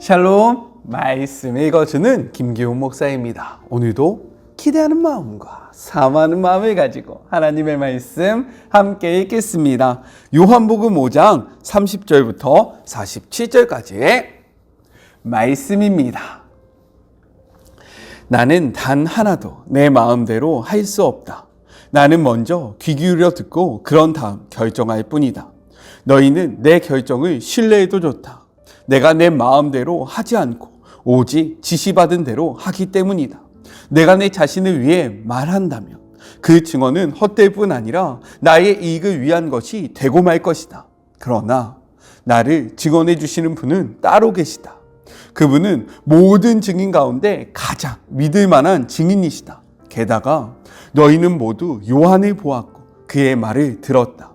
샬롬 말씀 읽어주는 김기훈 목사입니다. 오늘도 기대하는 마음과 사모하는 마음을 가지고 하나님의 말씀 함께 읽겠습니다. 요한복음 5장 30절부터 47절까지의 말씀입니다. 나는 단 하나도 내 마음대로 할 수 없다. 나는 먼저 귀 기울여 듣고 그런 다음 결정할 뿐이다. 너희는 내 결정을 신뢰해도 좋다. 내가 내 마음대로 하지 않고 오직 지시받은 대로 하기 때문이다. 내가 내 자신을 위해 말한다면 그 증언은 헛될 뿐 아니라 나의 이익을 위한 것이 되고 말 것이다. 그러나 나를 증언해 주시는 분은 따로 계시다. 그분은 모든 증인 가운데 가장 믿을 만한 증인이시다. 게다가 너희는 모두 요한을 보았고 그의 말을 들었다.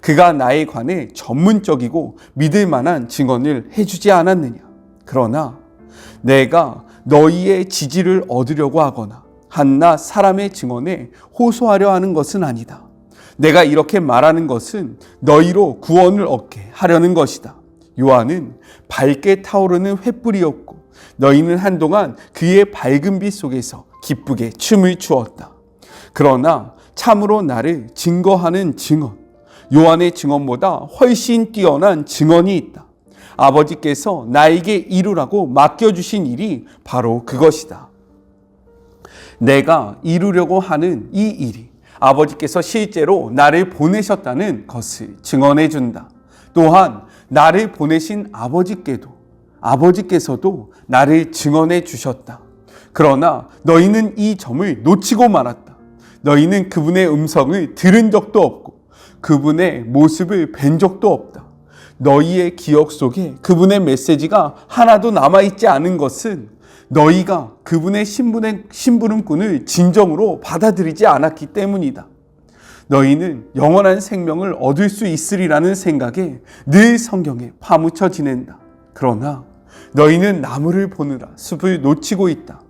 그가 나에 관해 전문적이고 믿을 만한 증언을 해주지 않았느냐. 그러나 내가 너희의 지지를 얻으려고 하거나 한낱 사람의 증언에 호소하려 하는 것은 아니다. 내가 이렇게 말하는 것은 너희로 구원을 얻게 하려는 것이다. 요한은 밝게 타오르는 횃불이었고 너희는 한동안 그의 밝은 빛 속에서 기쁘게 춤을 추었다. 그러나 참으로 나를 증거하는 증언, 요한의 증언보다 훨씬 뛰어난 증언이 있다. 아버지께서 나에게 이루라고 맡겨주신 일이 바로 그것이다. 내가 이루려고 하는 이 일이 아버지께서 실제로 나를 보내셨다는 것을 증언해 준다. 또한 나를 보내신 아버지께도 아버지께서도 나를 증언해 주셨다. 그러나 너희는 이 점을 놓치고 말았다. 너희는 그분의 음성을 들은 적도 없고 그분의 모습을 뵌 적도 없다. 너희의 기억 속에 그분의 메시지가 하나도 남아있지 않은 것은 너희가 그분의 신분의, 신부름꾼을 진정으로 받아들이지 않았기 때문이다. 너희는 영원한 생명을 얻을 수 있으리라는 생각에 늘 성경에 파묻혀 지낸다. 그러나 너희는 나무를 보느라 숲을 놓치고 있다.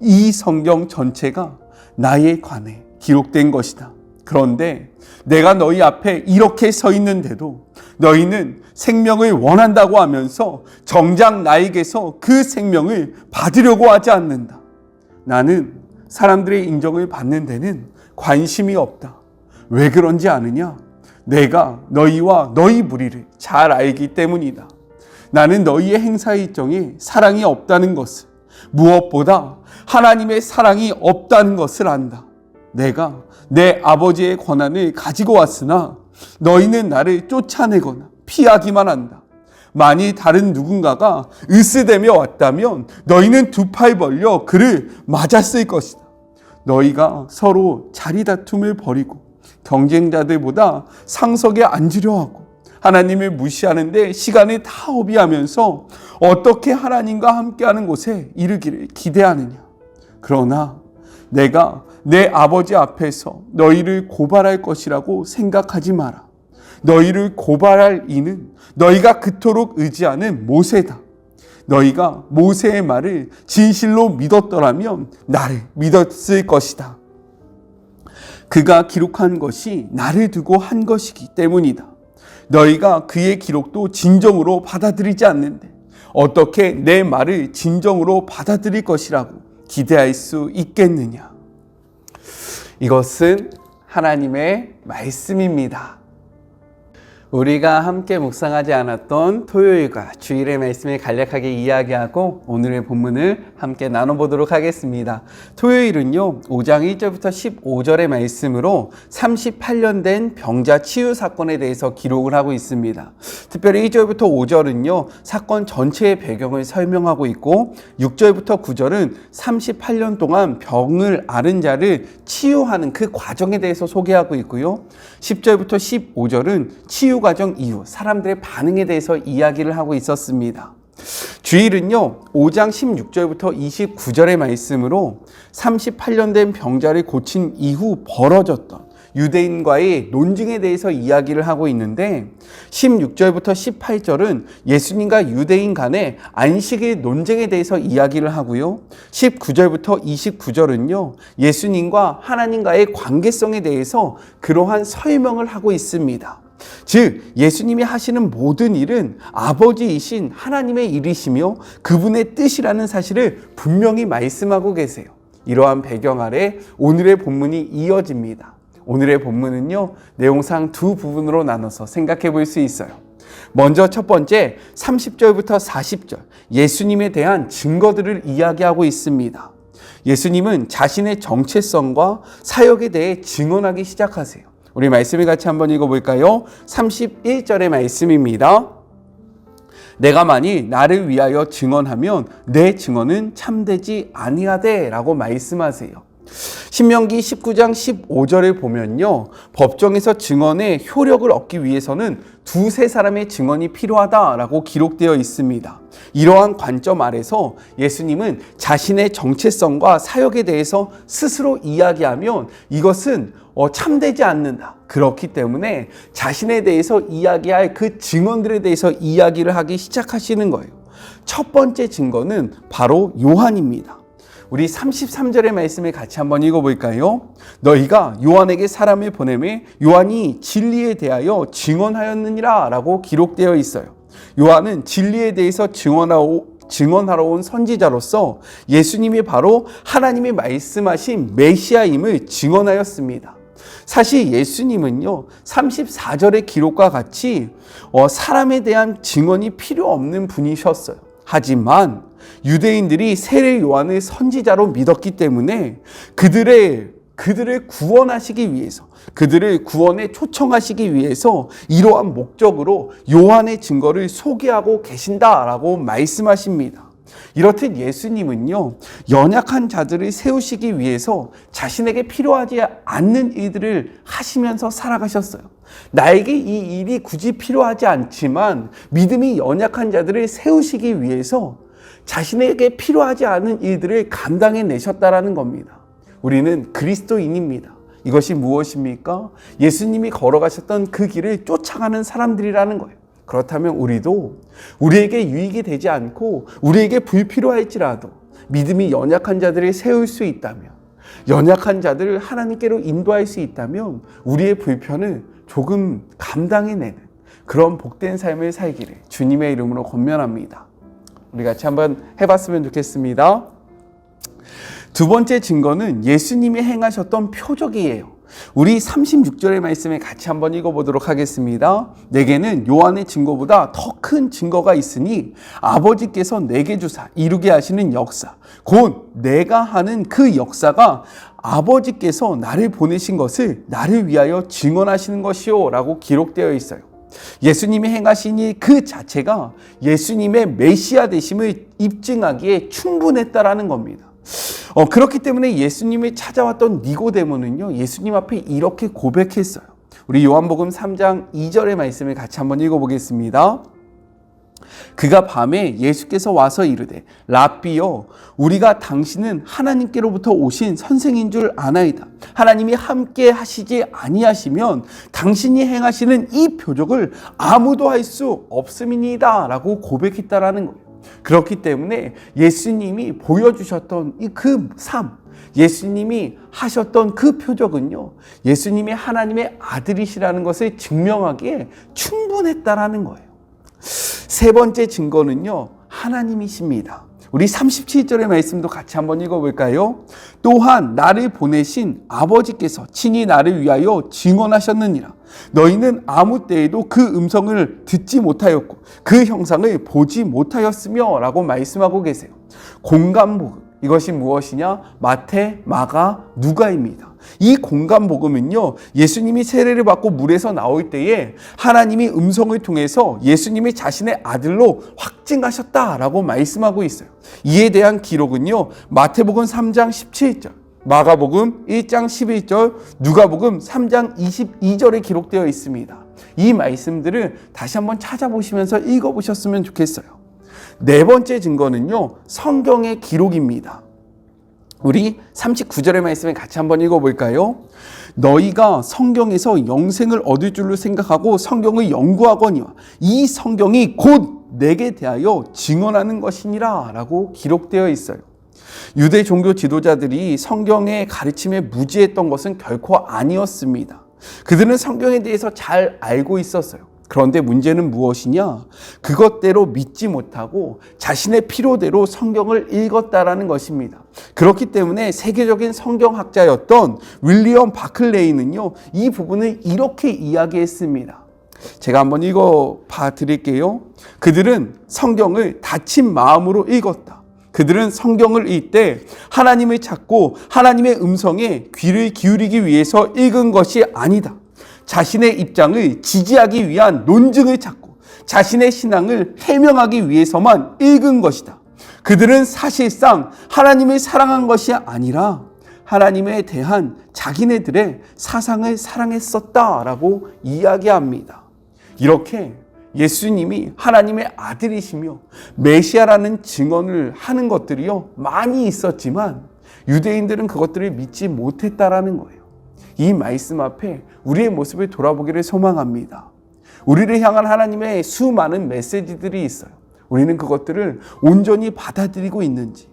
이 성경 전체가 나에 관해 기록된 것이다. 그런데 내가 너희 앞에 이렇게 서 있는데도 너희는 생명을 원한다고 하면서 정작 나에게서 그 생명을 받으려고 하지 않는다. 나는 사람들의 인정을 받는 데는 관심이 없다. 왜 그런지 아느냐? 내가 너희와 너희 무리를 잘 알기 때문이다. 나는 너희의 행사 일정에 사랑이 없다는 것을 무엇보다 하나님의 사랑이 없다는 것을 안다. 내가 내 아버지의 권한을 가지고 왔으나 너희는 나를 쫓아내거나 피하기만 한다. 만일 다른 누군가가 으스대며 왔다면 너희는 두 팔 벌려 그를 맞았을 것이다. 너희가 서로 자리 다툼을 벌이고 경쟁자들보다 상석에 앉으려 하고 하나님을 무시하는데 시간을 다 허비하면서 어떻게 하나님과 함께하는 곳에 이르기를 기대하느냐. 그러나 내가 내 아버지 앞에서 너희를 고발할 것이라고 생각하지 마라. 너희를 고발할 이는 너희가 그토록 의지하는 모세다. 너희가 모세의 말을 진실로 믿었더라면 나를 믿었을 것이다. 그가 기록한 것이 나를 두고 한 것이기 때문이다. 너희가 그의 기록도 진정으로 받아들이지 않는데 어떻게 내 말을 진정으로 받아들일 것이라고 기대할 수 있겠느냐? 이것은 하나님의 말씀입니다. 우리가 함께 묵상하지 않았던 토요일과 주일의 말씀을 간략하게 이야기하고 오늘의 본문을 함께 나눠보도록 하겠습니다. 토요일은요, 5장 1절부터 15절의 말씀으로 38년 된 병자 치유 사건에 대해서 기록을 하고 있습니다. 특별히 1절부터 5절은요, 사건 전체의 배경을 설명하고 있고, 6절부터 9절은 38년 동안 병을 앓은 자를 치유하는 그 과정에 대해서 소개하고 있고요. 10절부터 15절은 치유 과정 이후 사람들의 반응에 대해서 이야기를 하고 있었습니다. 주일은요, 5장 16절부터 29절의 말씀으로 38년 된 병자를 고친 이후 벌어졌던 유대인과의 논증에 대해서 이야기를 하고 있는데 16절부터 18절은 예수님과 유대인 간의 안식일 논쟁에 대해서 이야기를 하고요. 19절부터 29절은요. 예수님과 하나님과의 관계성에 대해서 그러한 설명을 하고 있습니다. 즉, 예수님이 하시는 모든 일은 아버지이신 하나님의 일이시며 그분의 뜻이라는 사실을 분명히 말씀하고 계세요. 이러한 배경 아래 오늘의 본문이 이어집니다. 오늘의 본문은요, 내용상 두 부분으로 나눠서 생각해 볼 수 있어요. 먼저 첫 번째 30절부터 40절 예수님에 대한 증거들을 이야기하고 있습니다. 예수님은 자신의 정체성과 사역에 대해 증언하기 시작하세요. 우리 말씀을 같이 한번 읽어볼까요? 31절의 말씀입니다. 내가 만일 나를 위하여 증언하면 내 증언은 참되지 아니하되라고 말씀하세요. 신명기 19장 15절을 보면요. 법정에서 증언의 효력을 얻기 위해서는 두세 사람의 증언이 필요하다라고 기록되어 있습니다. 이러한 관점 아래서 예수님은 자신의 정체성과 사역에 대해서 스스로 이야기하면 이것은 어, 참되지 않는다. 그렇기 때문에 자신에 대해서 이야기할 그 증언들에 대해서 이야기를 하기 시작하시는 거예요. 첫 번째 증거는 바로 요한입니다. 우리 33절의 말씀을 같이 한번 읽어볼까요? 너희가 요한에게 사람을 보내매 요한이 진리에 대하여 증언하였느니라 라고 기록되어 있어요. 요한은 진리에 대해서 증언하고 증언하러 온 선지자로서 예수님이 바로 하나님이 말씀하신 메시아임을 증언하였습니다. 사실 예수님은요, 34절의 기록과 같이 어, 사람에 대한 증언이 필요 없는 분이셨어요. 하지만 유대인들이 세례 요한을 선지자로 믿었기 때문에 그들의 그들을 구원하시기 위해서 그들을 구원에 초청하시기 위해서 이러한 목적으로 요한의 증거를 소개하고 계신다라고 말씀하십니다. 이렇듯 예수님은요, 연약한 자들을 세우시기 위해서 자신에게 필요하지 않는 일들을 하시면서 살아가셨어요. 나에게 이 일이 굳이 필요하지 않지만 믿음이 연약한 자들을 세우시기 위해서 자신에게 필요하지 않은 일들을 감당해 내셨다라는 겁니다. 우리는 그리스도인입니다. 이것이 무엇입니까? 예수님이 걸어가셨던 그 길을 쫓아가는 사람들이라는 거예요. 그렇다면 우리도 우리에게 유익이 되지 않고 우리에게 불필요할지라도 믿음이 연약한 자들을 세울 수 있다면 연약한 자들을 하나님께로 인도할 수 있다면 우리의 불편을 조금 감당해내는 그런 복된 삶을 살기를 주님의 이름으로 권면합니다. 우리 같이 한번 해봤으면 좋겠습니다. 두 번째 증거는 예수님이 행하셨던 표적이에요. 우리 36절의 말씀에 같이 한번 읽어보도록 하겠습니다. 내게는 요한의 증거보다 더 큰 증거가 있으니 아버지께서 내게 주사 이루게 하시는 역사, 곧 내가 하는 그 역사가 아버지께서 나를 보내신 것을 나를 위하여 증언하시는 것이요. 라고 기록되어 있어요. 예수님이 행하신 일그 자체가 예수님의 메시아 되심을 입증하기에 충분했다라는 겁니다. 어, 그렇기 때문에 예수님이 찾아왔던 니고데모는요, 예수님 앞에 이렇게 고백했어요. 우리 요한복음 3장 2절의 말씀을 같이 한번 읽어보겠습니다. 그가 밤에 예수께서 와서 이르되 라비여 우리가 당신은 하나님께로부터 오신 선생인 줄 아나이다 하나님이 함께 하시지 아니하시면 당신이 행하시는 이 표적을 아무도 할 수 없음이니이다라고 고백했다라는 거예요. 그렇기 때문에 예수님이 보여주셨던 이 그 삶, 예수님이 하셨던 그 표적은요, 예수님이 하나님의 아들이시라는 것을 증명하기에 충분했다라는 거예요. 세 번째 증거는요, 하나님이십니다. 우리 37절의 말씀도 같이 한번 읽어볼까요? 또한 나를 보내신 아버지께서 친히 나를 위하여 증언하셨느니라. 너희는 아무 때에도 그 음성을 듣지 못하였고 그 형상을 보지 못하였으며 라고 말씀하고 계세요. 공간복음. 이것이 무엇이냐? 마태, 마가, 누가입니다. 이 공간 복음은요, 예수님이 세례를 받고 물에서 나올 때에 하나님이 음성을 통해서 예수님이 자신의 아들로 확증하셨다라고 말씀하고 있어요. 이에 대한 기록은요, 마태복음 3장 17절, 마가복음 1장 11절, 누가복음 3장 22절에 기록되어 있습니다. 이 말씀들을 다시 한번 찾아보시면서 읽어보셨으면 좋겠어요. 네 번째 증거는요, 성경의 기록입니다. 우리 39절의 말씀을 같이 한번 읽어볼까요? 너희가 성경에서 영생을 얻을 줄로 생각하고 성경을 연구하거니와 이 성경이 곧 내게 대하여 증언하는 것이니라 라고 기록되어 있어요. 유대 종교 지도자들이 성경의 가르침에 무지했던 것은 결코 아니었습니다. 그들은 성경에 대해서 잘 알고 있었어요. 그런데 문제는 무엇이냐? 그것대로 믿지 못하고 자신의 필요대로 성경을 읽었다라는 것입니다. 그렇기 때문에 세계적인 성경학자였던 윌리엄 바클레이는요, 이 부분을 이렇게 이야기했습니다. 제가 한번 읽어 봐 드릴게요. 그들은 성경을 다친 마음으로 읽었다. 그들은 성경을 읽때 하나님을 찾고 하나님의 음성에 귀를 기울이기 위해서 읽은 것이 아니다. 자신의 입장을 지지하기 위한 논증을 찾고 자신의 신앙을 해명하기 위해서만 읽은 것이다. 그들은 사실상 하나님을 사랑한 것이 아니라 하나님에 대한 자기네들의 사상을 사랑했었다라고 이야기합니다. 이렇게 예수님이 하나님의 아들이시며 메시아라는 증언을 하는 것들이요 많이 있었지만 유대인들은 그것들을 믿지 못했다라는 거예요. 이 말씀 앞에 우리의 모습을 돌아보기를 소망합니다. 우리를 향한 하나님의 수많은 메시지들이 있어요. 우리는 그것들을 온전히 받아들이고 있는지,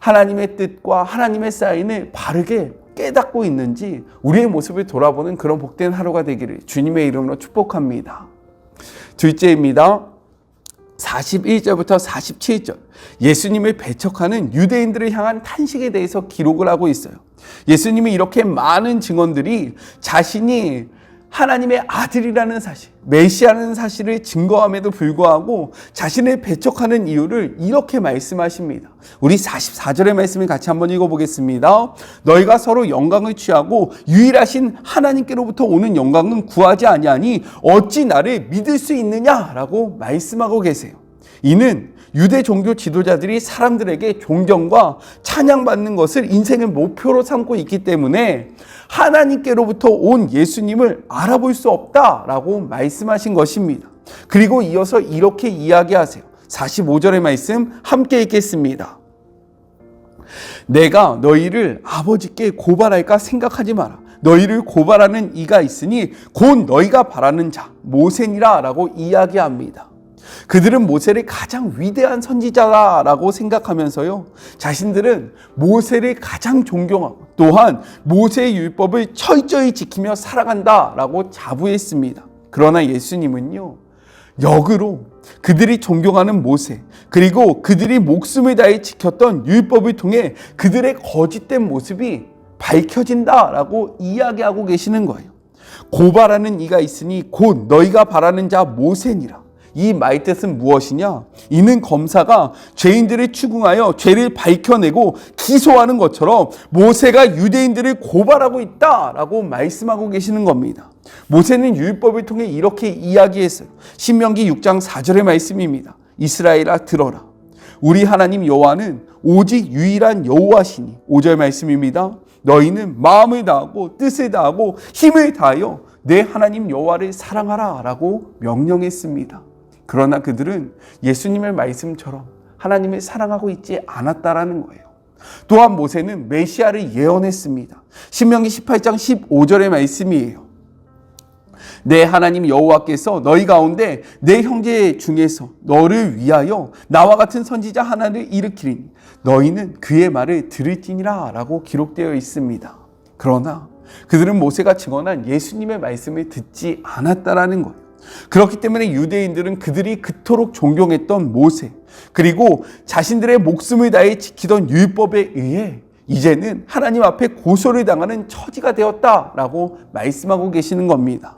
하나님의 뜻과 하나님의 사인을 바르게 깨닫고 있는지 우리의 모습을 돌아보는 그런 복된 하루가 되기를 주님의 이름으로 축복합니다. 둘째입니다. 41절부터 47절. 예수님을 배척하는 유대인들을 향한 탄식에 대해서 기록을 하고 있어요. 예수님이 이렇게 많은 증언들이 자신이 하나님의 아들이라는 사실, 메시아라는 사실을 증거함에도 불구하고 자신을 배척하는 이유를 이렇게 말씀하십니다. 우리 44절의 말씀을 같이 한번 읽어보겠습니다. 너희가 서로 영광을 취하고 유일하신 하나님께로부터 오는 영광은 구하지 아니하니 어찌 나를 믿을 수 있느냐라고 말씀하고 계세요. 이는 유대 종교 지도자들이 사람들에게 존경과 찬양받는 것을 인생의 목표로 삼고 있기 때문에 하나님께로부터 온 예수님을 알아볼 수 없다라고 말씀하신 것입니다. 그리고 이어서 이렇게 이야기하세요. 45절의 말씀 함께 읽겠습니다. 내가 너희를 아버지께 고발할까 생각하지 마라. 너희를 고발하는 이가 있으니 곧 너희가 바라는 자 모세니라라고 이야기합니다. 그들은 모세를 가장 위대한 선지자라고 생각하면서요. 자신들은 모세를 가장 존경하고 또한 모세의 율법을 철저히 지키며 살아간다라고 자부했습니다. 그러나 예수님은요. 역으로 그들이 존경하는 모세 그리고 그들이 목숨을 다해 지켰던 율법을 통해 그들의 거짓된 모습이 밝혀진다라고 이야기하고 계시는 거예요. 고발하는 이가 있으니 곧 너희가 바라는 자 모세니라. 이 말 뜻은 무엇이냐? 이는 검사가 죄인들을 추궁하여 죄를 밝혀내고 기소하는 것처럼 모세가 유대인들을 고발하고 있다라고 말씀하고 계시는 겁니다. 모세는 율법을 통해 이렇게 이야기했어요. 신명기 6장 4절의 말씀입니다. 이스라엘아 들어라. 우리 하나님 여호와는 오직 유일한 여호와시니 5절 말씀입니다. 너희는 마음을 다하고 뜻을 다하고 힘을 다하여 내 하나님 여호와를 사랑하라라고 명령했습니다. 그러나 그들은 예수님의 말씀처럼 하나님을 사랑하고 있지 않았다라는 거예요. 또한 모세는 메시아를 예언했습니다. 신명기 18장 15절의 말씀이에요. 내 하나님 여호와께서 너희 가운데 내 형제 중에서 너를 위하여 나와 같은 선지자 하나를 일으키리니 너희는 그의 말을 들을지니라라고 기록되어 있습니다. 그러나 그들은 모세가 증언한 예수님의 말씀을 듣지 않았다라는 거예요. 그렇기 때문에 유대인들은 그들이 그토록 존경했던 모세, 그리고 자신들의 목숨을 다해 지키던 율법에 의해 이제는 하나님 앞에 고소를 당하는 처지가 되었다라고 말씀하고 계시는 겁니다.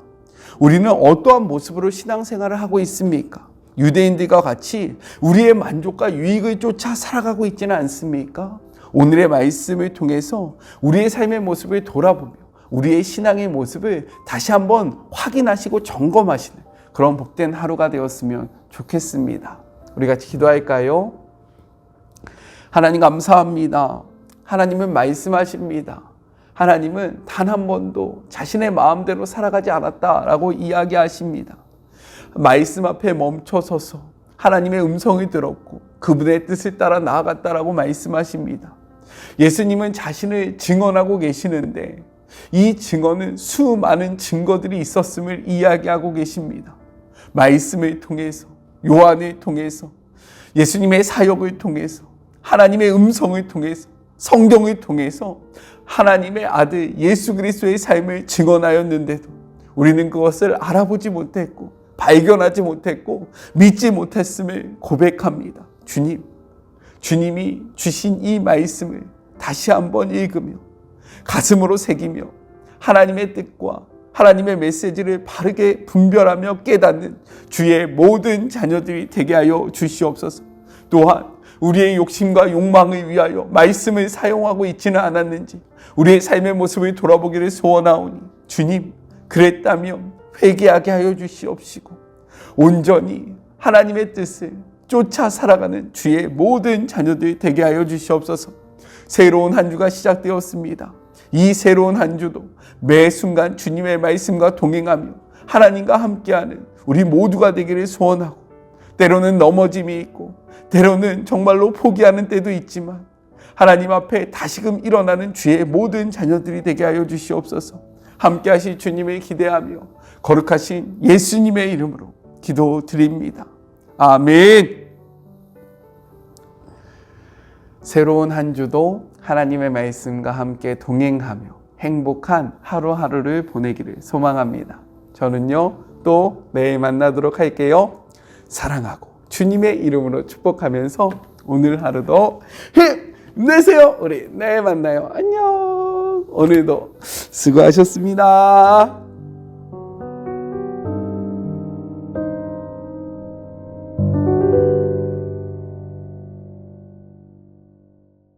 우리는 어떠한 모습으로 신앙생활을 하고 있습니까? 유대인들과 같이 우리의 만족과 유익을 쫓아 살아가고 있지는 않습니까? 오늘의 말씀을 통해서 우리의 삶의 모습을 돌아보며 우리의 신앙의 모습을 다시 한번 확인하시고 점검하시는 그런 복된 하루가 되었으면 좋겠습니다. 우리 같이 기도할까요? 하나님 감사합니다. 하나님은 말씀하십니다. 하나님은 단 한 번도 자신의 마음대로 살아가지 않았다라고 이야기하십니다. 말씀 앞에 멈춰서서 하나님의 음성을 들었고 그분의 뜻을 따라 나아갔다라고 말씀하십니다. 예수님은 자신을 증언하고 계시는데 이 증언은 수많은 증거들이 있었음을 이야기하고 계십니다. 말씀을 통해서, 요한을 통해서, 예수님의 사역을 통해서, 하나님의 음성을 통해서, 성경을 통해서 하나님의 아들 예수 그리스도의 삶을 증언하였는데도 우리는 그것을 알아보지 못했고 발견하지 못했고 믿지 못했음을 고백합니다. 주님, 주님이 주신 이 말씀을 다시 한번 읽으며 가슴으로 새기며 하나님의 뜻과 하나님의 메시지를 바르게 분별하며 깨닫는 주의 모든 자녀들이 되게 하여 주시옵소서. 또한 우리의 욕심과 욕망을 위하여 말씀을 사용하고 있지는 않았는지 우리의 삶의 모습을 돌아보기를 소원하오니 주님 그랬다면 회개하게 하여 주시옵시고 온전히 하나님의 뜻을 쫓아 살아가는 주의 모든 자녀들이 되게 하여 주시옵소서. 새로운 한 주가 시작되었습니다. 이 새로운 한 주도 매 순간 주님의 말씀과 동행하며 하나님과 함께하는 우리 모두가 되기를 소원하고 때로는 넘어짐이 있고 때로는 정말로 포기하는 때도 있지만 하나님 앞에 다시금 일어나는 주의 모든 자녀들이 되게 하여 주시옵소서. 함께 하실 주님을 기대하며 거룩하신 예수님의 이름으로 기도드립니다. 아멘. 새로운 한 주도 하나님의 말씀과 함께 동행하며 행복한 하루하루를 보내기를 소망합니다. 저는요, 또 내일 만나도록 할게요. 사랑하고 주님의 이름으로 축복하면서 오늘 하루도 힘내세요. 우리 내일 만나요. 안녕. 오늘도 수고하셨습니다.